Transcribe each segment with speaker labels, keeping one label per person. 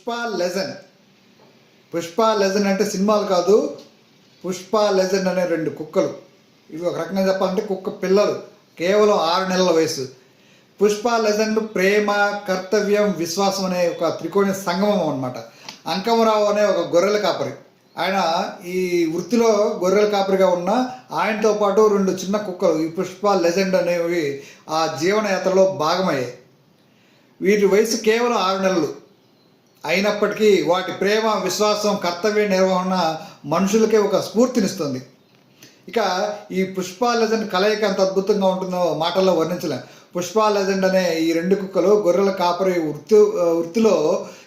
Speaker 1: Pushpa legion. Pushpa legion అంటే సినిమాలు కాదు పుష్ప లెజన్ అనే రెండు కుక్కలు. ఇవి ఒక రకంగా చెప్పాలంటే కుక్క పిల్లలు కేవలం ఆరు నెలల వయసు పుష్ప లెజన్ ప్రేమ కర్తవ్యం విశ్వాసం అనే ఒక త్రికోణ సంగమం అనమాట అంకమరావు అనే ఒక గొర్రెల కాపరి. ఆయన ఈ వృత్తిలో గొర్రెల కాపరిగా ఉన్న ఆయనతో పాటు రెండు చిన్న కుక్కలు ఈ పుష్ప లెజెండ్ అనేవి ఆ జీవన యాత్రలో భాగమయ్యాయి. వీటి వయసు కేవలం ఆరు నెలలు. అయినప్పటికీ వాటి ప్రేమ విశ్వాసం కర్తవ్య నిర్వహణ మనుషులకే ఒక స్ఫూర్తినిస్తుంది. ఇక ఈ పుష్ప లెజెండ్ కలయిక ఎంత అద్భుతంగా ఉంటుందో మాటల్లో వర్ణించలేం. పుష్ప లెజెండ్ అనే ఈ రెండు కుక్కలు గొర్రెల కాపరి వృత్తి వృత్తిలో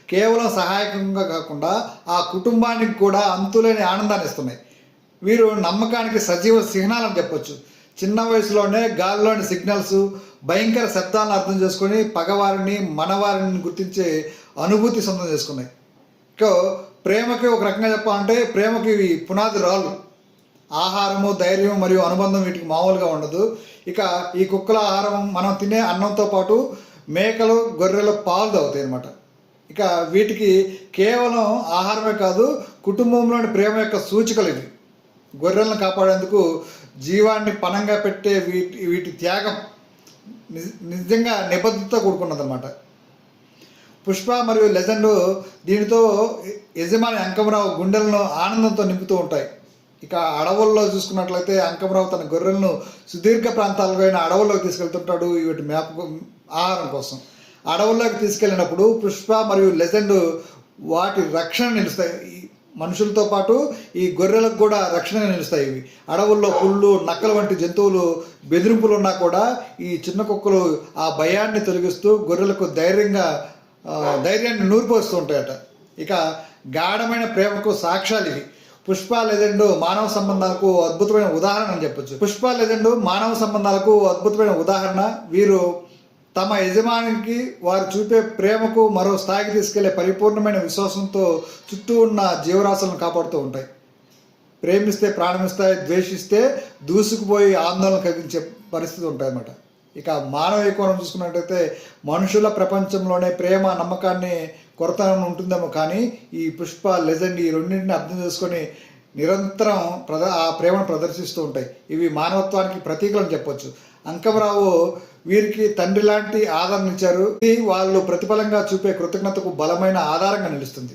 Speaker 1: కేవలం సహాయకంగా కాకుండా ఆ కుటుంబానికి కూడా అంతులేని ఆనందాన్ని ఇస్తున్నాయి. వీరు నమ్మకానికి సజీవ చిహ్నాలని చెప్పొచ్చు. చిన్న వయసులోనే గాలిలోని సిగ్నల్స్ భయంకర శబ్దాలను అర్థం చేసుకొని పగవారిని మనవారిని గుర్తించే అనుభూతి సొంతం చేసుకున్నాయి. ఇక ప్రేమకి ఒక రకంగా చెప్పాలంటే ప్రేమకి ఇవి పునాది రాళ్ళు. ఆహారము ధైర్యం మరియు అనుబంధం వీటికి మామూలుగా ఉండదు. ఇక ఈ కుక్కల ఆహారం మనం తినే అన్నంతో పాటు మేకలు గొర్రెలు పాలు తాగుతాయి అన్నమాట. ఇక వీటికి కేవలం ఆహారమే కాదు కుటుంబంలోని ప్రేమ యొక్క సూచికలు ఇవి. గొర్రెలను కాపాడేందుకు జీవాన్ని పణంగా పెట్టే వీటి వీటి త్యాగం నిజంగా నిబద్ధతతో కూడుకున్నదన్నమాట. పుష్ప మరియు లెజెండ్ దీనితో యజమాని అంకమరావు గుండెలను ఆనందంతో నింపుతూ ఉంటాయి. ఇక అడవుల్లో చూసుకున్నట్లయితే అంకమరావు తన గొర్రెలను సుదీర్ఘ ప్రాంతాలపైన అడవుల్లోకి తీసుకెళ్తుంటాడు. వీటి మేప ఆహారం కోసం. అడవుల్లోకి తీసుకెళ్ళినప్పుడు పుష్ప మరియు లెజెండ్ వాటి రక్షణ నిలుస్తాయి. మనుషులతో పాటు ఈ గొర్రెలకు కూడా రక్షణగా నిలుస్తాయి ఇవి. అడవుల్లో పుళ్ళు నక్కలు వంటి జంతువులు బెదిరింపులు ఉన్నా కూడా ఈ చిన్న కుక్కలు ఆ భయాన్ని తొలగిస్తూ గొర్రెలకు ధైర్యంగా ధైర్యాన్ని నూరిపోస్తూ ఉంటాయట. ఇక గాఢమైన ప్రేమకు సాక్ష్యాలు ఇవి. పుష్ప లెజెండ్ మానవ సంబంధాలకు అద్భుతమైన ఉదాహరణ అని చెప్పొచ్చు. పుష్ప మానవ సంబంధాలకు అద్భుతమైన ఉదాహరణ. వీరు తమ యజమానికి వారు చూపే ప్రేమకు మరో స్థాయికి తీసుకెళ్ళే పరిపూర్ణమైన విశ్వాసంతో చుట్టూ ఉన్న జీవరాశులను కాపాడుతూ ఉంటాయి. ప్రేమిస్తే ప్రాణమిస్తాయి ద్వేషిస్తే దూసుకుపోయి ఆందోళన కలిగించే పరిస్థితి ఉంటాయన్నమాట. ఇక మానవ కోణం చూసుకున్నట్టయితే మనుషుల ప్రపంచంలోనే ప్రేమ నమ్మకాన్ని కొరత ఉంటుందేమో కానీ ఈ పుష్ప లెజెండ్ ఈ రెండింటిని అర్థం చేసుకొని నిరంతరం ప్రద ఆ ప్రేమను ప్రదర్శిస్తూ ఉంటాయి. ఇవి మానవత్వానికి ప్రతీకలని చెప్పొచ్చు. అంకమరావు వీరికి తండ్రి లాంటి ఆదరణ ఇచ్చారు. ఇది వాళ్ళు ప్రతిఫలంగా చూపే కృతజ్ఞతకు బలమైన ఆధారంగా నిలుస్తుంది.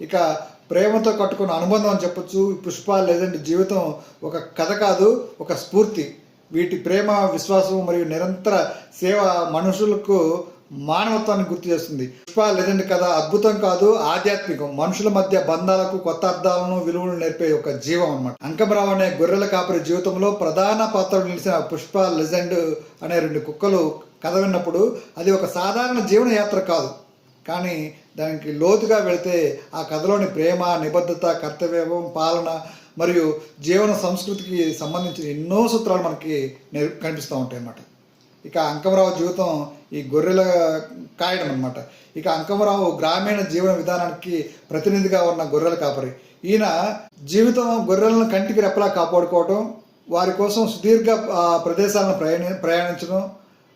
Speaker 1: ఇక ప్రేమతో కట్టుకున్న అనుబంధం అని చెప్పొచ్చు. పుష్ప లెజెండ్ జీవితం ఒక కథ కాదు ఒక స్ఫూర్తి. వీటి ప్రేమ విశ్వాసం మరియు నిరంతర సేవ మనుషులకు మానవత్వాన్ని గుర్తు చేస్తుంది. పుష్ప లెజెండ్ కథ అద్భుతం కాదు ఆధ్యాత్మికం. మనుషుల మధ్య బంధాలకు కొత్త అర్థాలను విలువలు నేర్పే ఒక జీవం అన్నమాట. అంకమరావు అనే గొర్రెల కాపరి జీవితంలో ప్రధాన పాత్ర నిలిచిన పుష్ప లెజెండ్ అనే రెండు కుక్కలు కథ విన్నప్పుడు అది ఒక సాధారణ జీవన యాత్ర కాదు. కానీ దానికి లోతుగా వెళితే ఆ కథలోని ప్రేమ నిబద్ధత కర్తవ్యం పాలన మరియు జీవన సంస్కృతికి సంబంధించిన ఎన్నో సూత్రాలు మనకి నేర్ కనిపిస్తూ ఉంటాయి అన్నమాట. ఇక అంకమరావు జీవితం ఈ గొర్రెల కాయడం అన్నమాట. ఇక అంకమరావు గ్రామీణ జీవన విధానానికి ప్రతినిధిగా ఉన్న గొర్రెల కాపరి. ఈయన జీవితం గొర్రెలను కంటికి రెప్పలా కాపాడుకోవటం వారి కోసం సుదీర్ఘ ప్రదేశాలను ప్రయాణి ప్రయాణించడం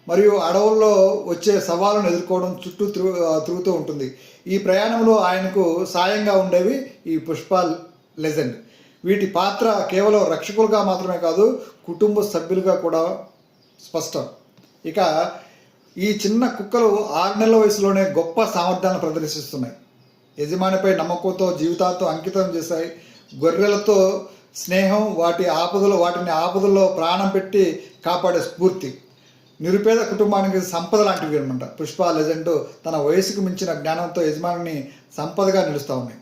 Speaker 1: మరియు అడవుల్లో వచ్చే సవాళ్ళను ఎదుర్కోవడం చుట్టూ తిరుగు తిరుగుతూ ఉంటుంది. ఈ ప్రయాణంలో ఆయనకు సాయంగా ఉండేవి ఈ పుష్ప లెజెండ్. వీటి పాత్ర కేవలం రక్షకులుగా మాత్రమే కాదు కుటుంబ సభ్యులుగా కూడా స్పష్టం. ఇక ఈ చిన్న కుక్కలు ఆరు నెలల వయసులోనే గొప్ప సామర్థ్యాలను ప్రదర్శిస్తున్నాయి. యజమానిపై నమ్మకంతో జీవితాలతో అంకితం చేశాయి. గొర్రెలతో స్నేహం వాటి ఆపదలో వాటిని ఆపదల్లో ప్రాణం పెట్టి కాపాడే స్ఫూర్తి. నిరుపేద కుటుంబానికి సంపద లాంటివి అనమాట. పుష్ప లెజెండ్ తన వయసుకు మించిన జ్ఞానంతో యజమానిని సంపదగా నిలుస్తూ ఉన్నాయి.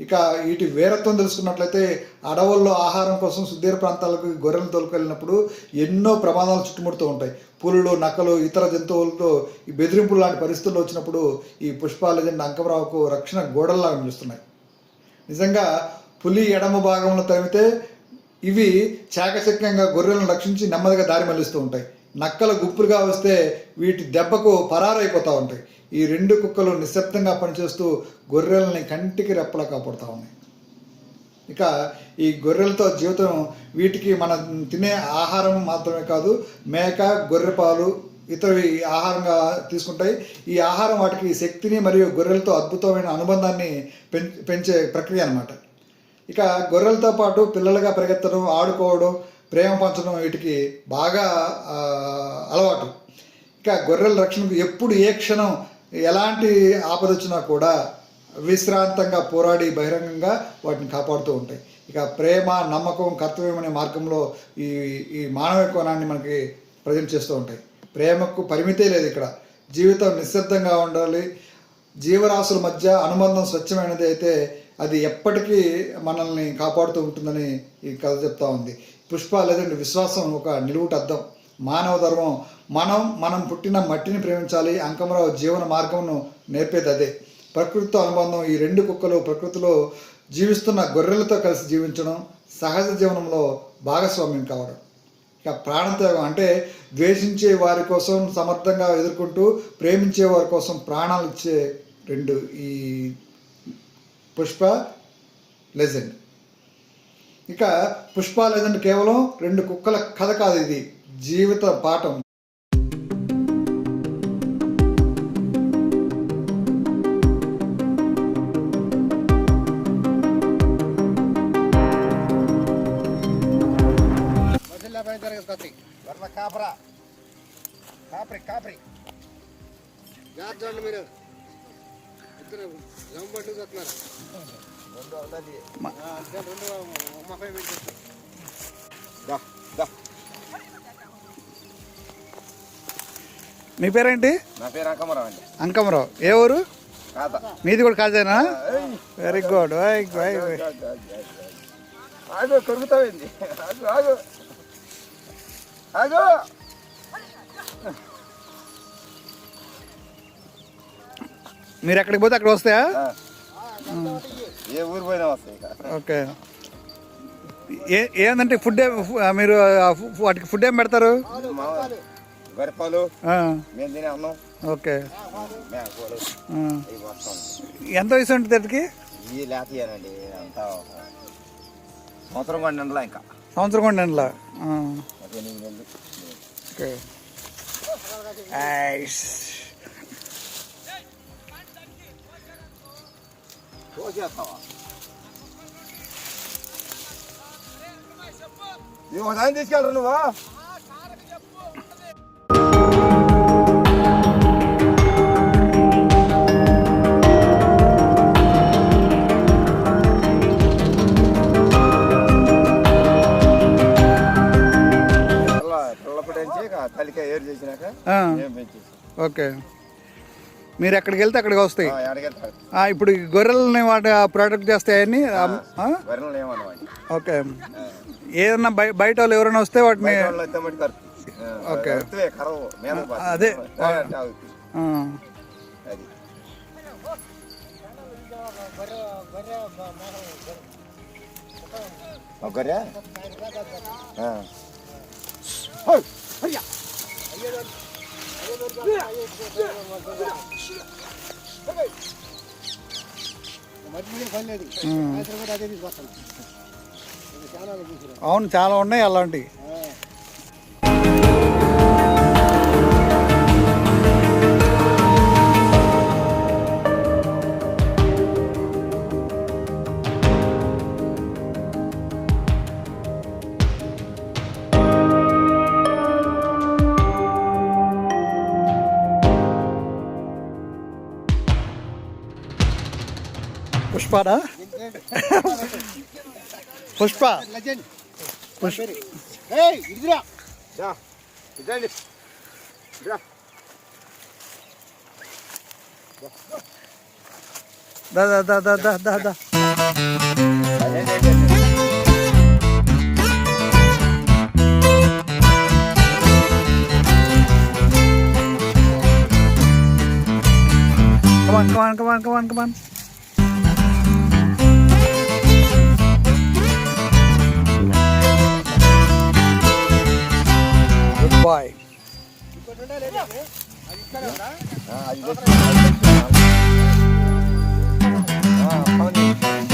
Speaker 1: ఇక వీటి వీరత్వం తెలుసుకున్నట్లయితే అడవుల్లో ఆహారం కోసం సుదీర ప్రాంతాలకు గొర్రెలు తోలుకెళ్ళినప్పుడు ఎన్నో ప్రమాదాలు చుట్టుముడుతూ ఉంటాయి. పులులు నక్కలు ఇతర జంతువులతో ఈ బెదిరింపులు లాంటి పరిస్థితులు వచ్చినప్పుడు ఈ పుష్ప లెజెండ్ అంకమరావుకు రక్షణ గోడల్లాగా నిలుస్తున్నాయి. నిజంగా పులి ఎడమ భాగంలో తరిమితే ఇవి చాకచక్యంగా గొర్రెలను రక్షించి నెమ్మదిగా దారి మళ్ళిస్తూ ఉంటాయి. నక్కల గుప్పులుగా వస్తే వీటి దెబ్బకు పరారైపోతూ ఉంటాయి. ఈ రెండు కుక్కలు నిశ్శబ్దంగా పనిచేస్తూ గొర్రెలని కంటికి రెప్పలా కాపాడుతూ ఉన్నాయి. ఇక ఈ గొర్రెలతో జీవితం వీటికి మనం తినే ఆహారం మాత్రమే కాదు మేక గొర్రె పాలు ఇతరవి ఆహారంగా తీసుకుంటాయి. ఈ ఆహారం వాటికి శక్తిని మరియు గొర్రెలతో అద్భుతమైన అనుబంధాన్ని పెంచే ప్రక్రియ అన్నమాట. ఇక గొర్రెలతో పాటు పిల్లలుగా పరిగెత్తడం ఆడుకోవడం ప్రేమ పంచడం వీటికి బాగా అలవాటు. ఇక గొర్రెల రక్షణకు ఎప్పుడు ఏ క్షణం ఎలాంటి ఆపద వచ్చినా కూడా విశ్రాంతంగా పోరాడి బహిరంగంగా వాటిని కాపాడుతూ ఉంటాయి. ఇక ప్రేమ నమ్మకం కర్తవ్యం అనే మార్గంలో ఈ ఈ మానవ కోణాన్ని మనకి ప్రజెంట్ చేస్తూ ఉంటాయి. ప్రేమకు పరిమితే లేదు ఇక్కడ. జీవితం నిశ్శబ్దంగా ఉండాలి. జీవరాశుల మధ్య అనుబంధం స్వచ్ఛమైనది అయితే అది ఎప్పటికీ మనల్ని కాపాడుతూ ఉంటుందని ఈ కథ చెప్తా ఉంది. పుష్ప లేదంటే విశ్వాసం ఒక నిలువుట అర్థం మానవ ధర్మం మనం మనం పుట్టిన మట్టిని ప్రేమించాలి అంకమరావు జీవన మార్గంను నేర్పేది అదే ప్రకృతితో అనుబంధం ఈ రెండు కుక్కలు ప్రకృతిలో జీవిస్తున్న గొర్రెలతో కలిసి జీవించడం సహజ జీవనంలో భాగస్వామ్యం కావడం. ఇక ప్రాణత్యాగం అంటే ద్వేషించే వారి కోసం సమర్థంగా ఎదుర్కొంటూ ప్రేమించే వారి కోసం ప్రాణాలు ఇచ్చే రెండు ఈ పుష్ప లెజెండ్. ఇక పుష్ప లేదంటే కేవలం రెండు కుక్కల కథ కాదు ఇది. జీవిత పాఠం.
Speaker 2: మధ్యలో పైన జరగదు వర్మ కాపరా కాపరి కాపరి జాగ్రత్త చూడండి మీరు ఇద్దరు జంబట్లు చూస్తున్నారు
Speaker 1: మీ పేరేంటి?
Speaker 2: నా పేరు అంకమరావు అండి.
Speaker 1: అంకమరావు. ఏ ఊరు? మీది కూడా కాదేనా వెరీ గుడ్
Speaker 2: ఆగు కొరుకుతావేంది? ఆగు ఆగు. ఆగు.
Speaker 1: మీరు ఎక్కడికి పోతే అక్కడ వస్తాయా?
Speaker 2: ఏ ఊరు పోయినా వస్తాయి.
Speaker 1: ఓకే. ఏ ఏందంటే ఫుడ్ మీరు వాటికి ఫుడ్ ఏం పెడతారు?
Speaker 2: గరిపాలు మేము తినే అన్నం
Speaker 1: ఓకే. ఎంత వయసు ఉంటుంది వాటికి?
Speaker 2: ఈ లేతయ్యానండి అంతా ఒక సంవత్సరం కొండలా ఇంకా.
Speaker 1: సంవత్సరం కూడా నెలలా. ఓకే.
Speaker 2: నువ్వు ఒకసారి తీసుకెళ్ళరు నువ్వా తల్లికాయ ఏరు చేసినాక
Speaker 1: ఓకే మీరు ఎక్కడికి వెళ్తే అక్కడికి వస్తాయి. ఇప్పుడు ఈ గొర్రెలని వాటి ప్రొడక్ట్ చేస్తాయని ఓకే. ఏదన్నా బయ బయట వాళ్ళు ఎవరైనా వస్తే వాటిని ఓకే. అదే.
Speaker 2: ఒకరే
Speaker 1: అవును చాలా ఉన్నాయి అలాంటివి. పుష్పనా పుష్ప పుష్ప
Speaker 2: ఇదిరా ఇదండి ఇదిరా
Speaker 1: దా దా దా దా దా దా దా Come on, come on, come on, come on, come on. Good very good